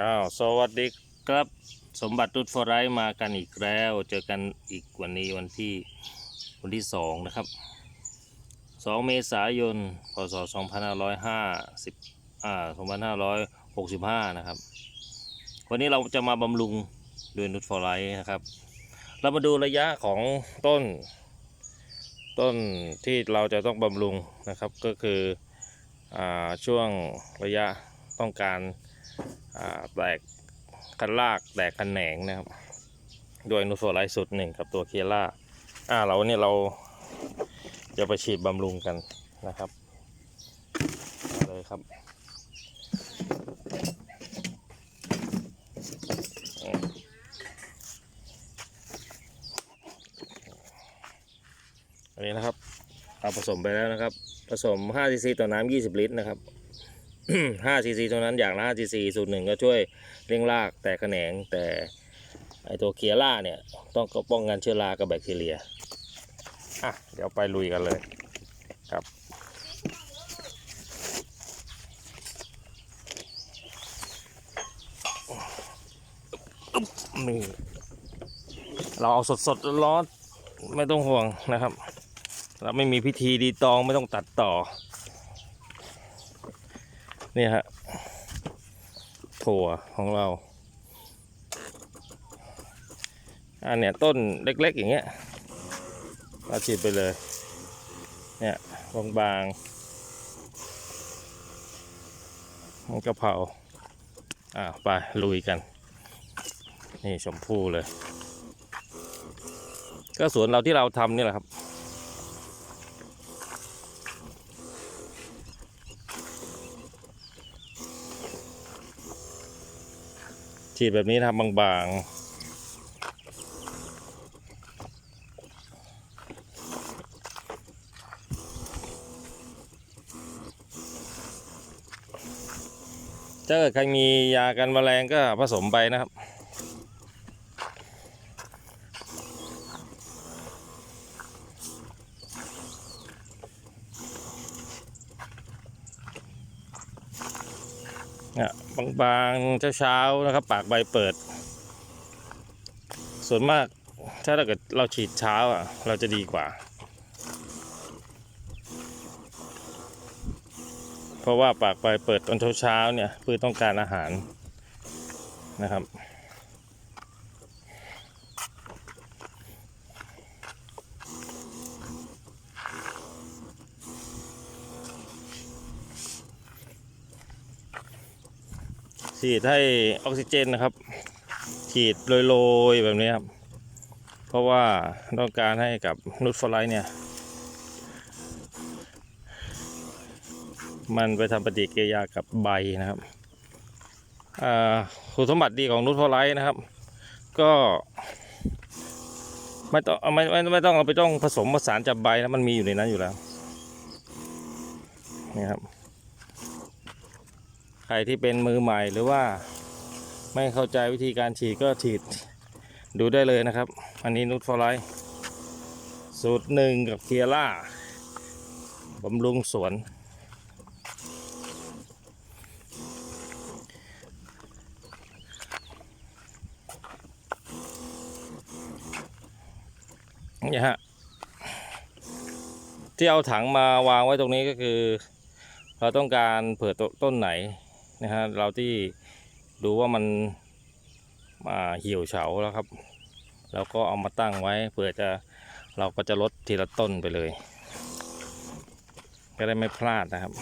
อ้าวสวัสดีครับสมบัติตุดฟอร์ไรท์มากันอีกแล้ว เจอกันอีกวันนี้วันที่วันที่สองนะครับสองเมษายนพศสองพันห้าร้อยห้าสิบอ่าสองพันห้าร้อยหกสิบห้านะครับ วันนี้เราจะมาบำรุงด้วยนุดฟอร์ไรท์นะครับ เรามาดูระยะของต้น ต้นที่เราจะต้องบำรุงนะครับก็คืออ่าช่วงระยะต้องการ แตกคันลากแตกคันแหนงนะครับ ด้วยนูโซไลท์สุดหนึ่งกับตัวเคล่าอ่าเราเนี่ยเราจะไปฉีดบำรุงกันนะครับเลยครับอันนี้นะครับ เอาผสมไปแล้วนะครับ ผสม5ซีซีต่อน้ำ20 ลิตรนะครับ 5ซีซีตรงนั้นอย่างละ5ซีซีสูตรหนึ่งก็ช่วยเร่งรากแตกแขนงแต่ไอตัวเคียร่าเนี่ยต้องก็ป้องกันเชื้อรากับแบคทีเรียอะเดี๋ยวไปลุยกันเลยครับนี่เราเอาสดๆร้อนไม่ต้องห่วงนะครับ เราไม่มีพิธีดีตองไม่ต้องตัดต่อ นี่ฮะถั่วของเรา อันเนี้ยต้นเล็กๆอย่างเงี้ยเราฉีดไปเลย เนี่ยบางๆมันกะเพราอ่าไปลุยกัน นี่ชมพู่เลย ก็สวนเราที่เราทำนี่แหละครับ ฉีดแบบนี้นะครับบางๆถ้าเกิดใครมียากันแมลงก็ผสมไปนะครับ เนี่ยบางๆเช้าๆนะครับ ปากใบเปิด ส่วนมากถ้าเราเกิดเราฉีดเช้าอะ เราจะดีกว่า เพราะว่าปากใบเปิดตอนเช้าๆเนี่ยพืชต้องการอาหารนะครับ ฉีดให้ออกซิเจนนะครับ ฉีดโรยๆแบบนี้ครับ เพราะว่าต้องการให้กับนูตฟลายเนี่ย มันไปทำปฏิกิริยากับใบนะครับอ่าคุณสมบัติดีของนูตฟลายนะครับ ก็ไม่ต้องไม่ไม่ไม่ต้องเอาไปต้องผสมผสานจับใบนะมันมีอยู่ในนั้นอยู่แล้วนี่ครับ รที่เป็นมือใหม่หรือว่าไม่เข้าใจวิธีการฉีดก็ฉีดดูได้เลยนะครับ อันนี้นุชฟอร์ไลท์สูตรหนึ่งกับเคียร่าบำรุงสวน นี่ฮะ ที่เอาถังมาวางไว้ตรงนี้ก็คือ เราต้องการเผื่อต้นไหน นะฮะเราที่ดูว่ามันมาเหี่ยวเฉาแล้วครับแล้วก็เอามาตั้งไว้เผื่อจะเราก็จะลดทีละต้นไปเลย ก็ได้ไม่พลาดนะครับ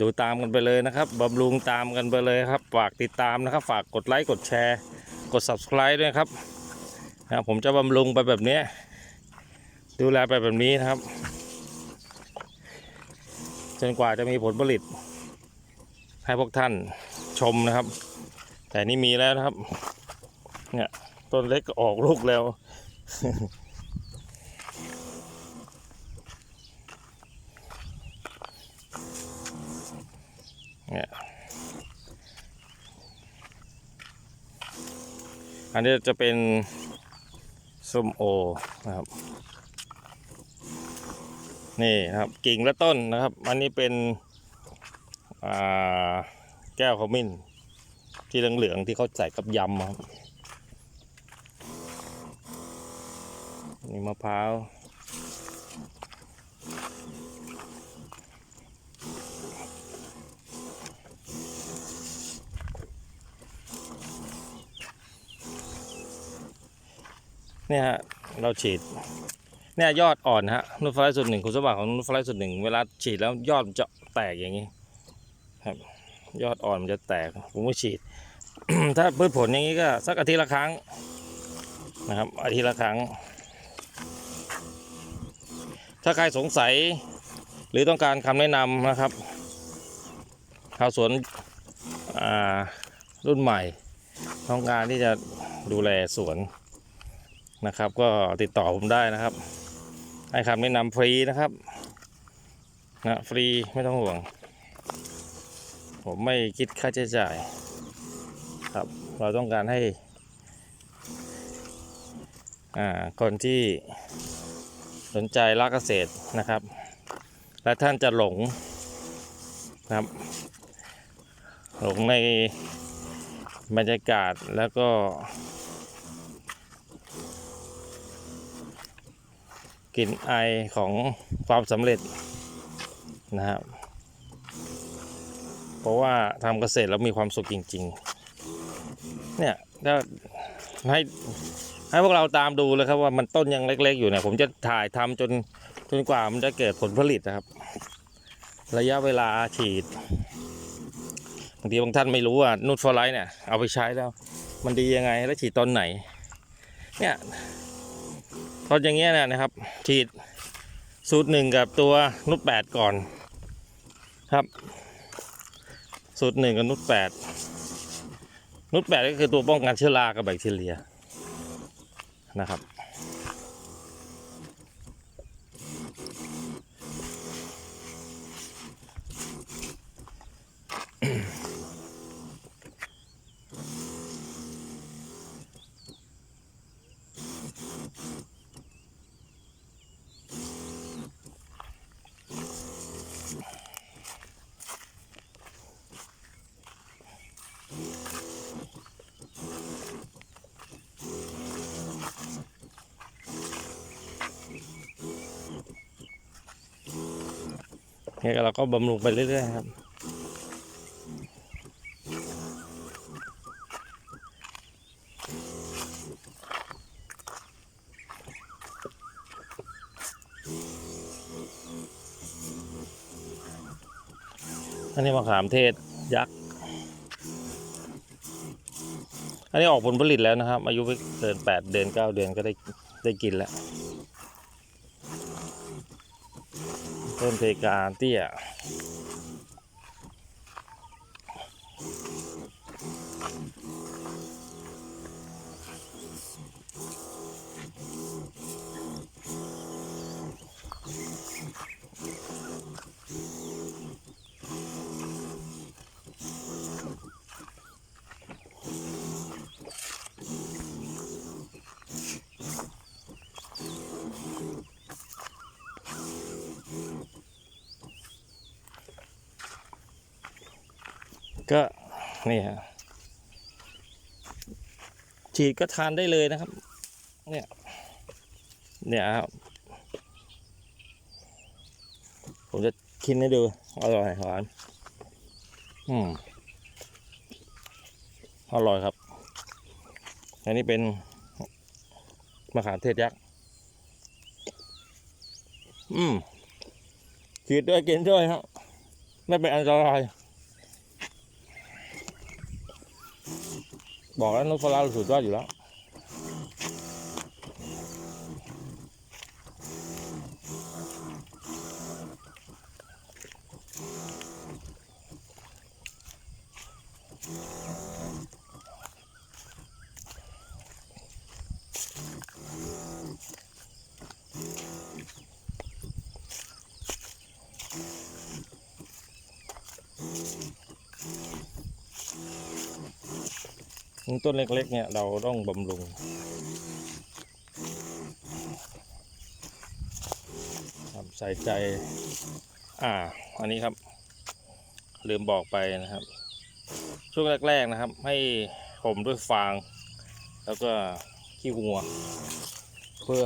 ดูตามกันไปเลยนะครับบำรุงตามกันไปเลยครับ ฝากติดตามนะครับ ฝากกดไลค์กดแชร์ กด subscribe ด้วยครับนะผมจะบำรุงไปแบบนี้ ดูแลไปแบบนี้นะครับ จนกว่าจะมีผลผลิต ให้พวกท่านชมนะครับ แต่นี่มีแล้วนะครับ เนี่ยต้นเล็กก็ออกลูกแล้ว เนี่ยอันนี้จะเป็นส้มโอนะครับ นี่นะครับกิ่งและต้นนะครับ อันนี้เป็น แก้วขมิ้น ที่เหลืองๆที่เขาใส่กับยำครับนี่มะพร้าวเนี่ยฮะเราฉีดเนี่ยยอดอ่อนฮะนูตฟลายสุดหนึ่งคุณสมบัติของนูตฟลายสุดหนึ่งเวลาฉีดแล้วยอดมันจะแตกอย่างนี้ ครับ ยอดอ่อนมันจะแตกผมก็ฉีด ถ้าพืชผลอย่างนี้ก็สักอาทิตย์ละครั้งนะครับอาทิตย์ละครั้ง ถ้าใครสงสัยหรือต้องการคำแนะนำนะครับชาวสวนรุ่นใหม่ ต้องการที่จะดูแลสวนนะครับ ก็ติดต่อผมได้นะครับ ให้คำแนะนำฟรีนะครับนะฟรีไม่ต้องห่วง ผมไม่คิดค่าใช้จ่าย ครับ เราต้องการให้อ่าคนที่สนใจรักเกษตรนะครับ และท่านจะหลงครับ หลงในบรรยากาศแล้วก็ กลิ่นไอของความสำเร็จนะครับ เพราะว่าทำเกษตรแล้วมีความสุขจริง ๆ เนี่ยถ้าให้ให้พวกเราตามดูเลยครับว่ามันต้นยังเล็ก ๆ อยู่เนี่ยผมจะถ่ายทำจนจนกว่ามันจะเกิดผลผลิตนะครับ ระยะเวลาฉีดบางทีบางท่านไม่รู้ว่านูตฟอร์ไลท์เนี่ยเอาไปใช้แล้ว มันดียังไงแล้วฉีดตอนไหน เนี่ยตอนอย่างเงี้ยนะครับ ฉีดสูตรหนึ่งกับตัวนุชแปดก่อนครับ สูตรหนึ่งกับนุชแปดนุชแปดก็คือตัวป้องกันเชื้อรากับแบคทีเรียนะครับ เนี่ยเราก็บำรุงไปเรื่อยๆครับอันนี้มะขามเทศยักษ์ อันนี้ออกผลผลิตแล้วนะครับ อายุไม่เกินแปดเดือนเก้าเดือนก็ได้ได้กินแล้ว ต้นเพกาเตี้ย ก็ นี่ฮะฉีดก็ทานได้เลยนะครับ เนี่ย เนี่ยครับ ผมจะกินให้ดู อร่อยหวาน อืม อร่อยครับ อันนี้เป็นมะขามเทศยักษ์ อืมฉีดด้วยกินด้วยครับ ไม่เป็นอันตราย บอกแล้วนกฟลาสุดยอดอยู่แล้ว ต้นเล็กๆเนี่ยเราต้องบำรุงครับใส่ใจ อ่า อันนี้ครับ ลืมบอกไปนะครับ ช่วงแรกๆนะครับ ให้ผมด้วยฟาง แล้วก็ขี้วัว เพื่อ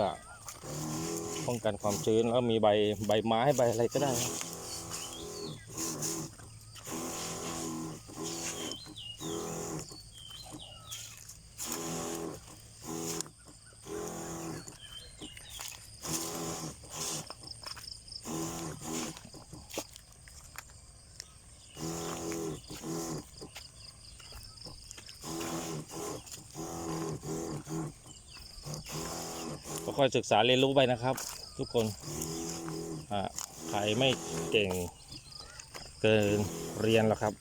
ป้องกันความชื้นแล้วมีใบใบไม้ใบอะไรก็ได้ ค่อยศึกษาเรียนรู้ไปนะครับ ทุกคนอ่าใครไม่เก่งเกินเรียนหรอกครับ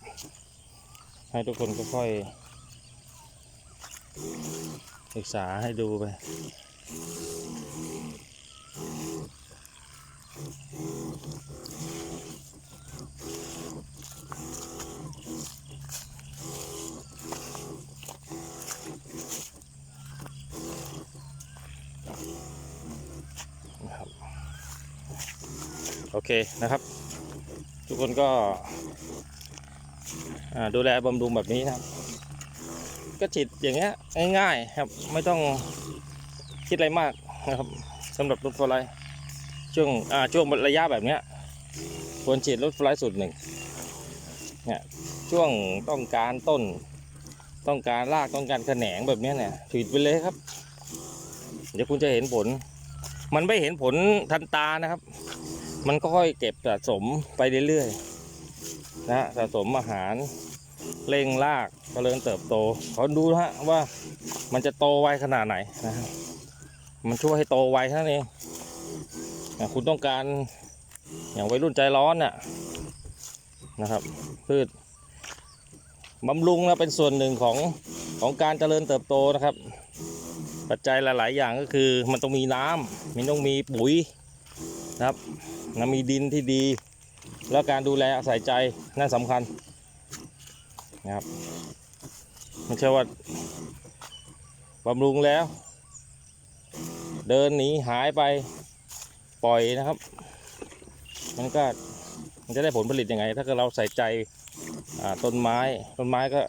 ให้ทุกคนก็ค่อยศึกษาให้ดูไป นะครับโอ เคนะครับ ทุกคนก็ดูแลบำรุงแบบนี้นะครับ ก็ฉีดอย่างเงี้ยง่ายๆครับไม่ต้องคิดอะไรมากนะครับสำหรับรถฟลายช่วงช่วงระยะแบบเนี้ยควรฉีดรถฟลายสูตรหนึ่งเนี่ยช่วงต้องการต้น ต้องการรากต้องการแขนงแบบเนี้ยเนี่ยฉีดไปเลยครับ เดี๋ยวคุณจะเห็นผล มันไม่เห็นผลทันตานะครับ มันก็ค่อยเก็บสะสมไปเรื่อยๆนะสะสมอาหารเร่งรากเจริญเติบโตขอดูนะฮะว่ามันจะโตไวขนาดไหนนะฮะมันช่วยให้โตไวเท่านั้นเองนะคุณต้องการอย่างวัยรุ่นใจร้อนน่ะนะครับพืชบำรุงนะเป็นส่วนหนึ่งของของการเจริญเติบโตนะครับ ปัจจัยหลาย ๆ อย่างก็คือมันต้องมีน้ำมันต้องมีปุ๋ยนะครับ นะมีดินที่ดี แล้วการดูแลอาศัยใจนั่นสำคัญนะครับไม่ใช่ว่าบำรุงแล้ว เดินหนีหายไปปล่อยนะครับ มันก็มันจะได้ผลผลิตยังไง ถ้าเกิดเราใส่ใจต้นไม้ต้นไม้ก็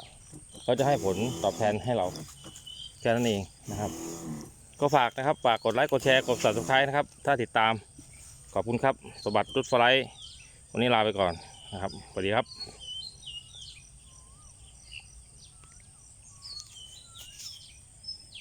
เขาจะให้ผลตอบแทนให้เราแค่นั้นเองนะครับ ก็ฝากนะครับฝากกดไลค์กดแชร์กด subscribe นะครับ ถ้าติดตาม ขอบคุณครับ สบัดรุดฟลายวันนี้ลาไปก่อนนะครับสวัสดีครับ